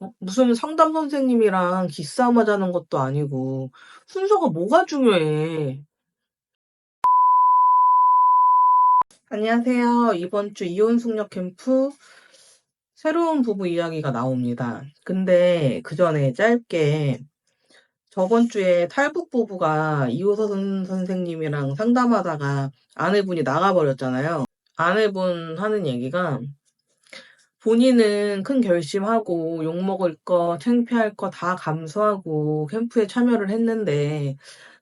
어? 무슨 상담 선생님이랑 기싸움 하자는 것도 아니고 순서가 뭐가 중요해. 안녕하세요. 이번 주 이혼 숙녀 캠프 새로운 부부 이야기가 나옵니다. 근데 그 전에 짧게 저번 주에 탈북 부부가 이호선 선생님이랑 상담하다가 아내분이 나가버렸잖아요. 아내분 하는 얘기가 본인은 큰 결심하고 욕먹을 거, 창피할 거 다 감수하고 캠프에 참여를 했는데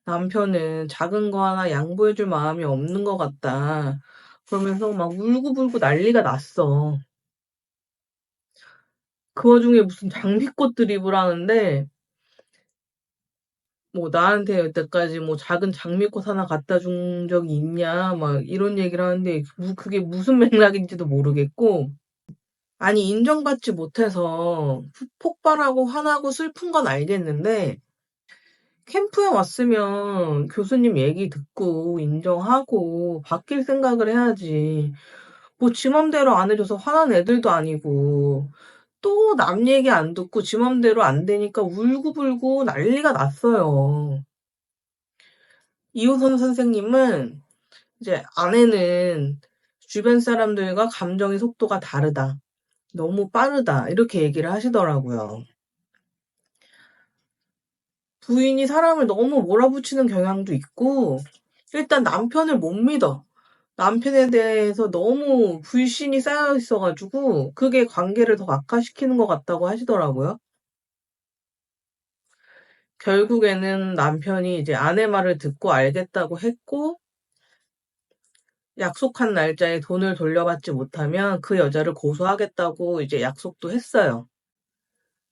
남편은 작은 거 하나 양보해 줄 마음이 없는 것 같다. 그러면서 막 울고불고 난리가 났어. 그 와중에 무슨 장미꽃 드립을 하는데 뭐 나한테 여태까지 뭐 작은 장미꽃 하나 갖다 준 적이 있냐 막 이런 얘기를 하는데 그게 무슨 맥락인지도 모르겠고 아니 인정받지 못해서 폭발하고 화나고 슬픈 건 알겠는데 캠프에 왔으면 교수님 얘기 듣고 인정하고 바뀔 생각을 해야지. 뭐 지 맘대로 안 해줘서 화난 애들도 아니고 또 남 얘기 안 듣고 지 맘대로 안 되니까 울고불고 난리가 났어요. 이호선 선생님은 이제 아내는 주변 사람들과 감정의 속도가 다르다. 너무 빠르다. 이렇게 얘기를 하시더라고요. 부인이 사람을 너무 몰아붙이는 경향도 있고, 일단 남편을 못 믿어. 남편에 대해서 너무 불신이 쌓여 있어가지고, 그게 관계를 더 악화시키는 것 같다고 하시더라고요. 결국에는 남편이 이제 아내 말을 듣고 알겠다고 했고, 약속한 날짜에 돈을 돌려받지 못하면 그 여자를 고소하겠다고 이제 약속도 했어요.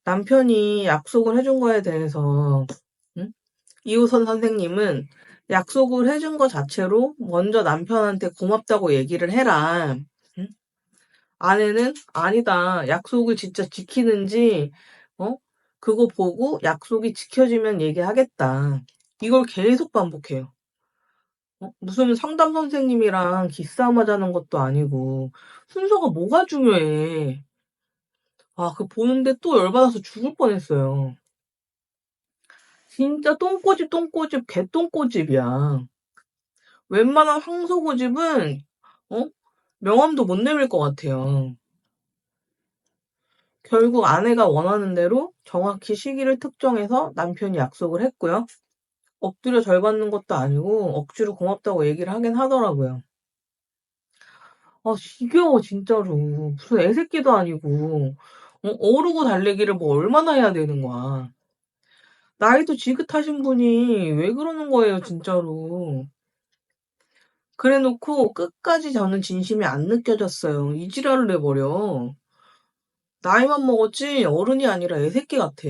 남편이 약속을 해준 거에 대해서 응? 이호선 선생님은 약속을 해준 거 자체로 먼저 남편한테 고맙다고 얘기를 해라. 응? 아내는 아니다. 약속을 진짜 지키는지 어? 그거 보고 약속이 지켜지면 얘기하겠다. 이걸 계속 반복해요. 어? 무슨 상담 선생님이랑 기싸움 하자는 것도 아니고 순서가 뭐가 중요해. 아, 그 보는데 또 열 받아서 죽을 뻔했어요. 진짜 똥꼬집 똥꼬집 개똥꼬집이야. 웬만한 황소고집은 어? 명함도 못 내밀 것 같아요. 결국 아내가 원하는 대로 정확히 시기를 특정해서 남편이 약속을 했고요. 엎드려 절 받는 것도 아니고 억지로 고맙다고 얘기를 하긴 하더라고요. 아, 지겨워, 진짜로. 무슨 애새끼도 아니고. 어, 오르고 달리기를 뭐 얼마나 해야 되는 거야. 나이도 지긋하신 분이 왜 그러는 거예요, 진짜로. 그래 놓고 끝까지 저는 진심이 안 느껴졌어요. 이 지랄을 해 버려. 나이만 먹었지 어른이 아니라 애새끼 같아.